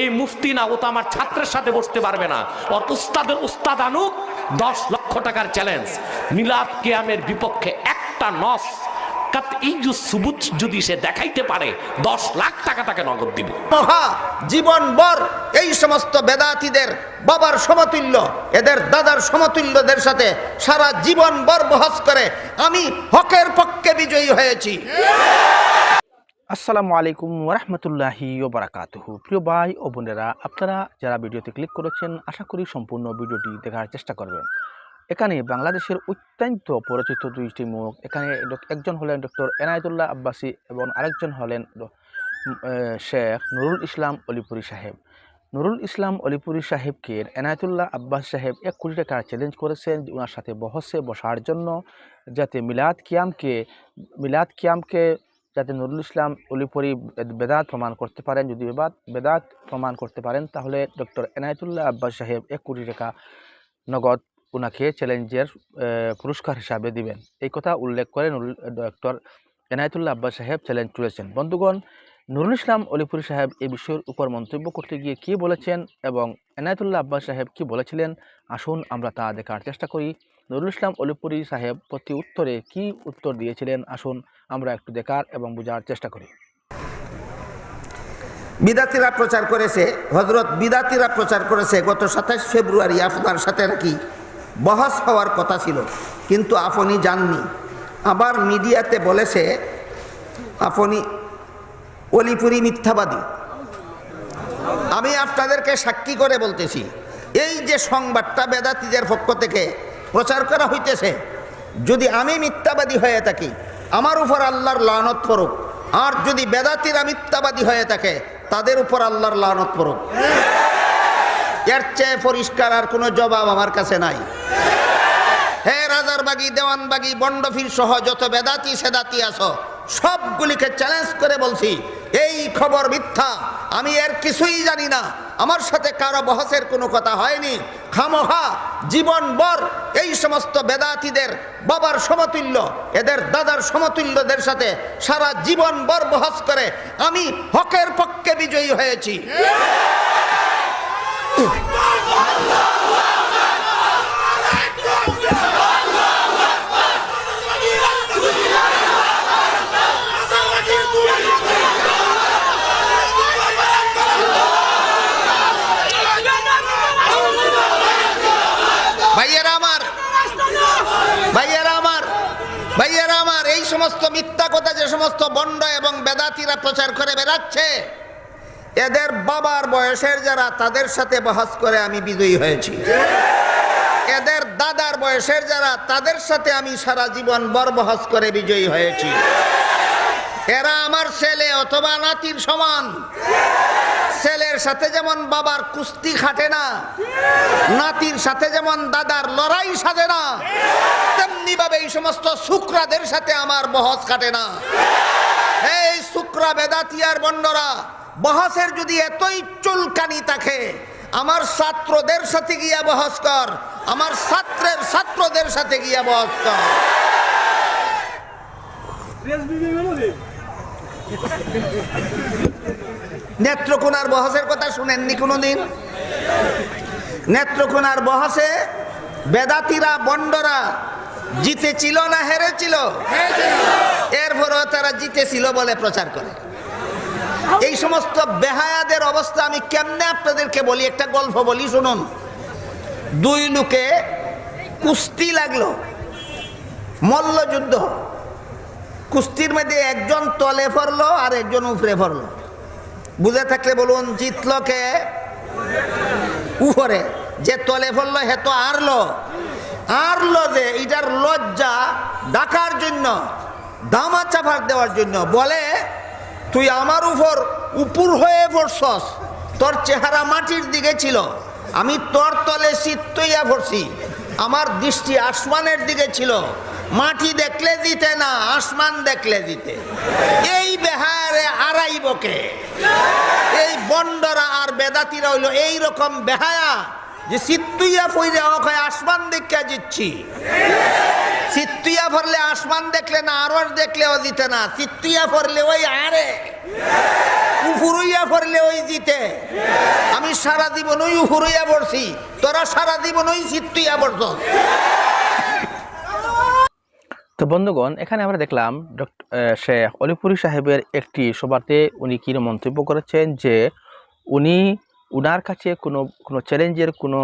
এই মুফতি না, ও তো আমার ছাত্রের সাথে বসতে পারবে না। ওর উস্তাদের উস্তাদ আনুক, দশ লক্ষ টাকার চ্যালেঞ্জ মিলাদ কেয়ামের বিপক্ষে একটা নস যদি সে দেখাইতে পারে, দশ লাখ নগদ দিব। মহা জীবনভর এই সমস্ত বাবার সমতুল্য, এদের দাদার সমতুল্যদের সাথে সারা জীবনভর বহস করে আমি হকের পক্ষে বিজয়ী হয়েছি। আসসালামু আলাইকুম ওরহমতুল্লাহি ওবরাকাতুহু প্রিয় ভাই ও বোনেরা, আপনারা যারা ভিডিওতে ক্লিক করেছেন, আশা করি সম্পূর্ণ ভিডিওটি দেখার চেষ্টা করবেন। এখানে বাংলাদেশের অত্যন্ত পরিচিত দুইটি মুখ। এখানে একজন হলেন ডক্টর এনায়েতুল্লাহ আব্বাসী এবং আরেকজন হলেন শেখ নুরুল ইসলাম অলিপুরি সাহেব। নুরুল ইসলাম অলিপুরি সাহেবকে এনায়েতুল্লাহ আব্বাস সাহেব এক কোটি টাকার চ্যালেঞ্জ করেছেন ওনার সাথে বহসে বসার জন্য, যাতে মিলাদ কিয়ামকে মিলাদ কিয়ামকে যাতে নুরুল ইসলাম অলিপুরি বেদাত প্রমাণ করতে পারেন, যদি বেদাত বেদাত প্রমাণ করতে পারেন, তাহলে ডক্টর এনায়েতুল্লাহ আব্বাস সাহেব এক কোটি টাকা নগদ ওনাকে চ্যালেঞ্জের পুরস্কার হিসাবে দিবেন। এই কথা উল্লেখ করে নুরুল ডক্টর এনায়েতুল্লাহ আব্বাস সাহেব চ্যালেঞ্জ তুলেছেন। বন্ধুগণ, নুরুল ইসলাম অলিপুরি সাহেব এই বিষয়ের উপর মন্তব্য করতে গিয়ে কী বলেছেন এবং এনায়েতুল্লাহ আব্বাস সাহেব কি বলেছিলেন, আসুন আমরা তা দেখার চেষ্টা করি। নুরুল ইসলাম অলিপুরি সাহেব প্রতি উত্তরে কি উত্তর দিয়েছিলেন? আসুন আমরা একটু দেখার এবং বোঝার চেষ্টা করি। বিদাতিরা প্রচার করেছে হজরত বিদাতিরা প্রচার করেছে গত সাতাশ ফেব্রুয়ারি, আপনার সাথে নাকি বহস হওয়ার কথা ছিল, কিন্তু আপনি যাননি আবার মিডিয়াতে বলেছে, আপনি অলিপুরি মিথ্যাবাদী। আমি আপনাদেরকে সাক্ষী করে বলতেছি, এই যে সংবাদটা বেদাতিদের পক্ষ থেকে প্রচার করা হইতেছে। যদি আমি মিথ্যাবাদী হয়ে থাকি, আমার উপর আল্লাহর লানত পড়ুক। আর যদি বেদাতিরা মিথ্যাবাদী হয়ে থাকে, তাদের উপর আল্লাহর লানত পড়ুক। এর চেয়ে পরিষ্কার আর কোনো জবাব আমার কাছে নাই। হে রাজারবাগি, দেওয়ানবাগি, বন্ডফির সহ যত বেদাতি সেদাতি আছো, সবগুলিকে চ্যালেঞ্জ করে বলছি এই খবর মিথ্যা, আমি এর কিছুই জানি না। আমার সাথে কারও বহসের কোনো কথা হয়নি। খামোহা জীবনভর এই সমস্ত বেদাতিদের বাবার সমতুল্য, এদের দাদার সমতুল্যদের সাথে সারা জীবনভর বহস করে আমি হকের পক্ষে বিজয়ী হয়েছি। ভাইয়েরা আমার ভাইয়েরা আমার ভাইয়েরা আমার, এই সমস্ত মিথ্যা কথা, যে সমস্ত বন্ড এবং বেদাতিরা প্রচার করে বেড়াচ্ছে, এদের বাবার বয়সের যারা, তাদের সাথে বহাস করে আমি বিজয়ী হয়েছি। এদের দাদার বয়সের যারা, তাদের সাথে আমি সারা জীবন বরবহস করে বিজয়ী হয়েছি। এরা আমার ছেলে অথবা নাতির সমান। ছেলের সাথে যেমন বাবার কুস্তি খাটে না, নাতির সাথে যেমন দাদার লড়াই সাজে না তেমনি ভাবে এই সমস্ত শুক্রাদের সাথে আমার বহস কাটে না। এই শুক্রা বেদাতিয়ার বন্ডরা, বহসের যদি এতই চুলকানি থাকে, আমার ছাত্রদের সাথে গিয়া বহস কর, আমার ছাত্রের ছাত্রদের সাথে গিয়া বহস কর। নেত্রকোনার বহসের কথা শুনেননি কোনোদিন? নেত্রকোনার বহসে বেদাতিরা, বন্ডরা জিতেছিল না হেরেছিল? এরপরেও তারা জিতেছিল বলে প্রচার করে। এই সমস্ত বেহায়াদের অবস্থা আমি কেমনে আপনাদেরকে বলি, একটা গল্প বলি, শুনুন। দুই লোকে কুস্তি লাগল, মল্লযুদ্ধ। কুস্তির মধ্যে একজন তলে পড়ল আর একজন উপরে পড়ল বুঝে থাকলে বলুন, জিতলো কে? উপরে যে তলে পড়ল হে তো আরলো। আরলো যে, এটার লজ্জা ডাকার জন্য, দামা চাপার দেওয়ার জন্য। বলে, তুই আমার উপর উপর হয়ে পড়ছস। তোর চেহারা মাটির দিকে ছিল। আমি তোর তলে শীত তৈয়া পড়ছি। আমার দৃষ্টি আসমানের দিকে ছিল। মাটি দেখলে দিতে না, আসমান দেখলে দিতে এই বেহারে আড়াইবকে এই বন্ডরা আর বেদাতিরা হইল এই রকম বেহায়া যে সিত্তুইয়া পইরে ওখানে আসমান দেখা জিতছি। চিত্তুয়া ভরলে আসমান দেখলে না আরস দেখলেও জিতে না। চিত্তুয়া ভরলে ওই আরে। উফুরুইয়া ভরলে ওই জিতে। আমি সারা জীবন ওই উফুরুইয়া পড়ছি, তোরা সারা জীবন ওই চিত্তুয়া পড়ছ তো বন্ধুগণ, এখানে আমরা দেখলাম ডক্টর শেখ অলিপুরি সাহেবের একটি সভাতে উনি কি মন্তব্য করেছেন যে, উনি উনার কাছে কোনো কোনো চ্যালেঞ্জের কোনো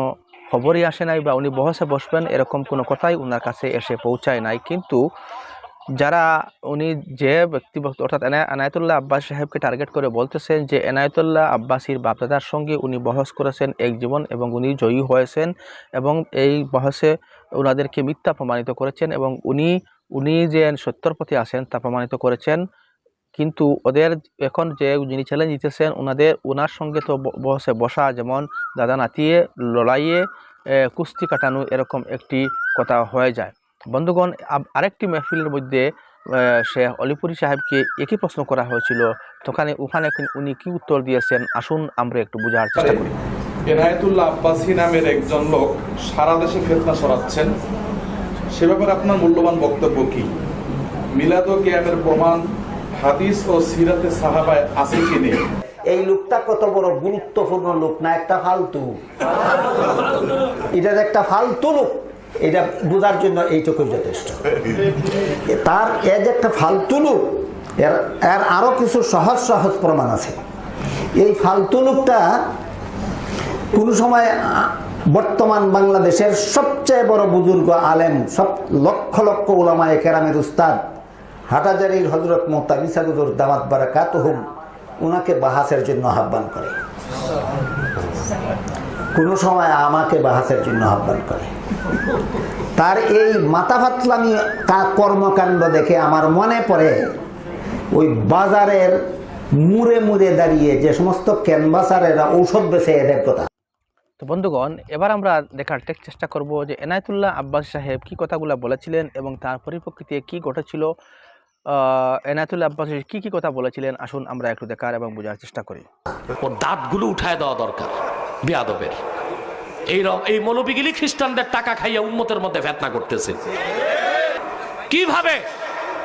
খবরই আসে নাই বা উনি বহসে বসবেন এরকম কোনো কথাই উনার কাছে এসে পৌঁছায় নাই। কিন্তু যারা উনি যে ব্যক্তি অর্থাৎ এনা- এনায়েতুল্লাহ আব্বাস সাহেবকে টার্গেট করে বলতেছেন যে, এনায়েতুল্লাহ আব্বাসির বাপদাদার সঙ্গে উনি বহস করেছেন এক জীবন এবং উনি জয়ী হয়েছেন এবং এই বহসে ওনাদেরকে মিথ্যা প্রমাণিত করেছেন এবং উনি উনি যে সত্যর পথে আছেন তা প্রমাণিত করেছেন। কিন্তু ওদের এখন যে যিনি চ্যালেঞ্জ দিতেছেন ওনাদের ওনার সঙ্গে তো বসে বসা, যেমন দাদা নাতিয়ে লড়াইয়ে কুস্তি কাটানো এরকম একটি কথা হয়ে যায়। বন্ধুগণ আরেকটি মেহফিলের মধ্যে সে অলিপুরি সাহেবকে একই প্রশ্ন করা হয়েছিল। তখন ওখানে উনি কি উত্তর দিয়েছেন? আসুন আমরা একটু বোঝার চেষ্টা করি। এনায়েতুল্লাহ আব্বাসী নামের একজন লোক সারা দেশে ফেতনা সরাচ্ছেন সে ব্যাপারে আপনার মূল্যবান বক্তব্য কি? মিলাদ ও প্রমাণ হাদিস ও সিরাতে সাহাবায় আছে কি নেই? এই লোকটা কত বড় গুরুত্বপূর্ণ লোক না, একটা ফালতু। এটার একটা ফালতু লোক। এটা বোঝার জন্য এইটুকুই যথেষ্ট। তার এ যে একটা ফালতু লোক, এর এর আরও কিছু সহজ সহজ প্রমাণ আছে। এই ফালতু লোকটা কোন সময় বর্তমান বাংলাদেশের সবচেয়ে বড় বুজুর্গ আলেম, সব লক্ষ লক্ষ ওলামায়ে কেরামের উস্তাদ, হাটাজারির হজরত মোহতাবিসা গুজুর দামাত বারাকাত হুম ওনাকে বাহাসের জন্য আহ্বান করে। কোনো সময় আমাকে বাহাসের জন্য আহ্বান করে। তার এই মাথা ফাতলামি কর্মকাণ্ড দেখে আমার মনে পড়ে, ওই বাজারের মুড়ে মুড়ে দাঁড়িয়ে যে সমস্ত ক্যানভাসারেরা ঔষধ বেছে এদের কথা। তো বন্ধুগণ, এবার আমরা দেখার চেষ্টা করব যে এনায়েতুল্লাহ আব্বাস সাহেব কি কথাগুলো বলেছিলেন এবং তার পরিপ্রেক্ষিতে কি ঘটেছিল। এনায়েতুল্লাহ আব্বাস কি কি কথা বলেছিলেন? আসুন আমরা একটু দেখার এবং বোঝার চেষ্টা করি। দাঁতগুলো উঠায় দেওয়া দরকার, বেয়াদবের। এই এই মৌলবিগিলি খ্রিস্টানদের টাকা খাইয়া উন্মতের মধ্যে ফেতনা করতেছে। কীভাবে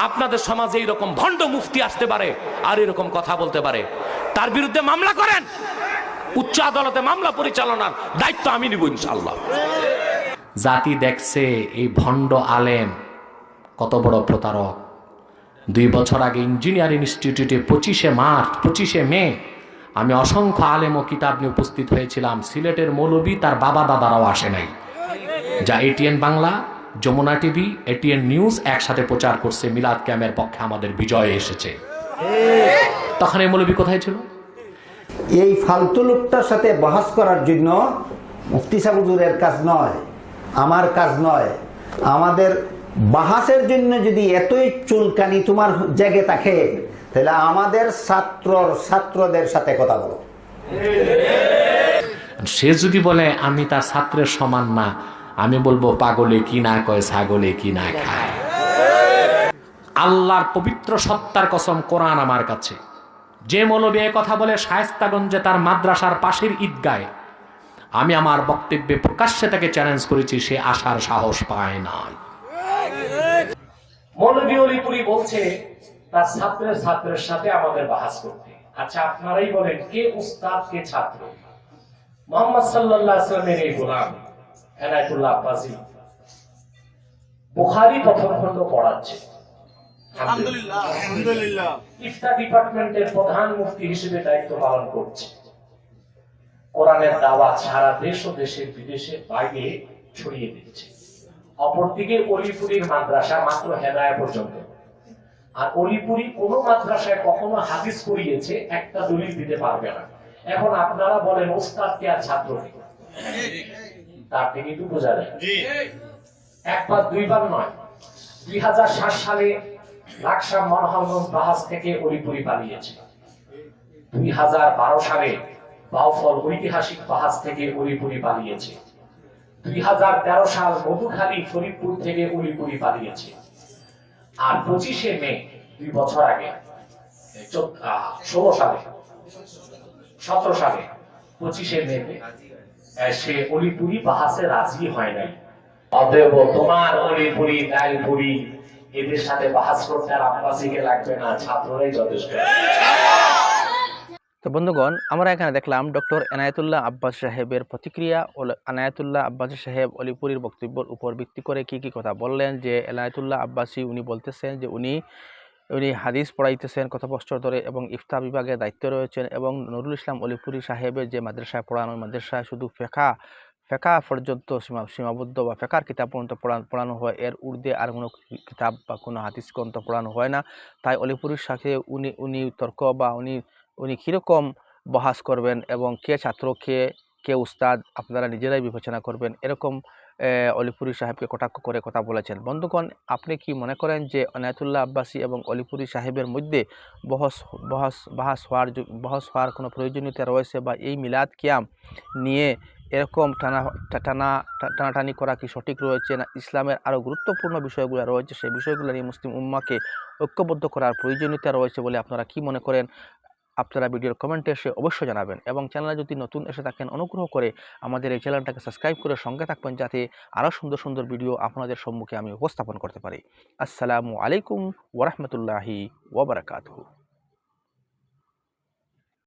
আপনাদের সমাজে এইরকম ভণ্ড মুফতি আসতে পারে আর এরকম কথা বলতে পারে? তার বিরুদ্ধে মামলা করেন? উচ্চ আদালতে মামলা পরিচালনার দায়িত্ব আমি নিব ইনশাল্লাহ জাতি দেখছে এই ভণ্ড আলেম কত বড় প্রতারক। দুই বছর আগে ইঞ্জিনিয়ারিং ইনস্টিটিউটে পঁচিশে মার্চ, পঁচিশে মে আমি অসংখ্য আলেম ও কিতাব নিয়ে উপস্থিত হয়েছিলাম। সিলেটের মৌলবী তার বাবা দাদারাও আসে নাই। যা ATN Bangla, Jamuna TV, ATN news একসাথে প্রচার করছে। মিলাদ ক্যামের পক্ষে আমাদের বিজয় এসেছে। তখন এই মৌলবী কোথায় ছিল? এই ফালতু লোকটার সাথে বহাস করার জন্য মুফতি সাহুজুরের কাজ নয়, আমার কাজ নয়। আমাদের বাহাসের জন্য যদি এতই চুলকানি তোমার জেগে থাকে, তাহলে আমাদের ছাত্রর ছাত্রদের সাথে কথা বলো। সে যদি বলে, আমি তার ছাত্রের সমান না, আমি বলব, পাগলে কি না কয়, ছাগলে কি না খায়? আল্লাহর পবিত্র সত্তার কসম কোরআন আমার কাছে। যে মৌলবী কথা বলে শায়স্তাগঞ্জে তার মাদ্রাসার পাশের ঈদগায় আমি আমার বক্তব্যে প্রকাশ্যে তাকে চ্যালেঞ্জ করেছি, সে আসার সাহস পায় না মৌলবী বলছে, তার ছাত্রের ছাত্রের সাথে আমাদের বাহাস করতে। আচ্ছা আপনারাই বলেন, কে উস্তাদ, কে ছাত্র? মোহাম্মদ আলাইহি এই গোলাম, এনায়েতুল্লাহ আব্বাসী। বুখারী প্রথম খণ্ড পড়াচ্ছে। আলহামদুলিল্লাহ। ইফতা ডিপার্টমেন্টের প্রধান মুফতি হিসেবে দায়িত্ব পালন করছে। কোরআনের দাওয়াত সারা দেশ ও দেশের বিদেশে বাইরে ছড়িয়ে দিচ্ছে। অপরদিকে অলিপুরীর মাদ্রাসা মাত্র হেদায়া পর্যন্ত। আর অলিপুরি কোন মাদ্রাসায় কখনো হাদিস করিয়েছে একটা দলিল দিতে পারবে না। এখন আপনারা বলেন ওস্তাদকে আর ছাত্রকে তার থেকে একটু বোঝা যায়। একবার দুইবার নয়। দুই হাজার সাত সালে লাকসা মনোহরগঞ্জ বাহাজ থেকে অলিপুরি পালিয়েছে। দুই হাজার বারো সালে বাউফল ঐতিহাসিক বাহাজ থেকে অলিপুরি পালিয়েছে। দুই হাজার তেরো সাল মধুখালী ফরিদপুর থেকে উলিপুরি পালিয়েছে। আর পঁচিশে মে, দুই বছর আগে ষোলো সালে, সতেরো সালে, পঁচিশে মে সে অলিপুরি বাহাসে রাজি হয় নাই। অতএব তোমার অলিপুরি লালপুরি এদের সাথে বাহাস করতে আর আব্বাসীকে লাগবে না, ছাত্ররাই যথেষ্ট। তো বন্ধুগণ, আমরা এখানে দেখলাম ডক্টর এনায়েতুল্লাহ আব্বাস সাহেবের প্রতিক্রিয়া ও এনায়েতুল্লাহ আব্বাস সাহেব অলিপুরীর বক্তব্যের উপর ভিত্তি করে কি কি কথা বললেন, যে এনায়েতুল্লাহ আব্বাসী উনি বলতেছেন যে উনি উনি হাদিস পড়াইতেছেন কত বছর ধরে এবং ইফতা বিভাগে দায়িত্ব রয়েছেন এবং নুরুল ইসলাম অলিপুরি সাহেবের যে মাদ্রাসায় পড়ানো মাদ্রাসায় শুধু ফেকা ফেকা পর্যন্ত সীমা, সীমাবদ্ধ বা ফেকার কিতাব পর্যন্ত পড়ানো হয়। এর ঊর্ধ্বে আর কোনো কিতাব বা কোনো হাদিস গ্রন্থ পড়ানো হয় না। তাই অলিপুরির সাথে উনি উনি তর্ক বা উনি উনি কীরকম বহাস করবেন এবং কে ছাত্র, কে কে উস্তাদ, আপনারা নিজেরাই বিবেচনা করবেন। এরকম অলিপুরি সাহেবকে কটাক্ষ করে কথা বলেছেন। বন্ধুগণ, আপনি কি মনে করেন যে অনায়তুল্লাহ আব্বাসী এবং অলিপুরি সাহেবের মধ্যে বহস বহস, বাহাস হওয়ার বহস হওয়ার কোনো প্রয়োজনীয়তা রয়েছে বা এই মিলাদ কিয়াম নিয়ে এরকম টানা টানা টানাটানি করা কি সঠিক রয়েছে না ইসলামের আরও গুরুত্বপূর্ণ বিষয়গুলো রয়েছে? সেই বিষয়গুলো নিয়ে মুসলিম উম্মাকে ঐক্যবদ্ধ করার প্রয়োজনীয়তা রয়েছে বলে আপনারা কি মনে করেন? আপনারা ভিডিওর কমেন্টে এসে অবশ্যই জানাবেন এবং চ্যানেলে যদি নতুন এসে থাকেন, অনুগ্রহ করে আমাদের এই চ্যানেলটাকে সাবস্ক্রাইব করে সঙ্গে থাকবেন যাতে আরও সুন্দর সুন্দর ভিডিও আপনাদের সম্মুখে আমি উপস্থাপন করতে পারি। আসসালামু আলাইকুম ওরহমতুল্লাহি ওবরাকাতহু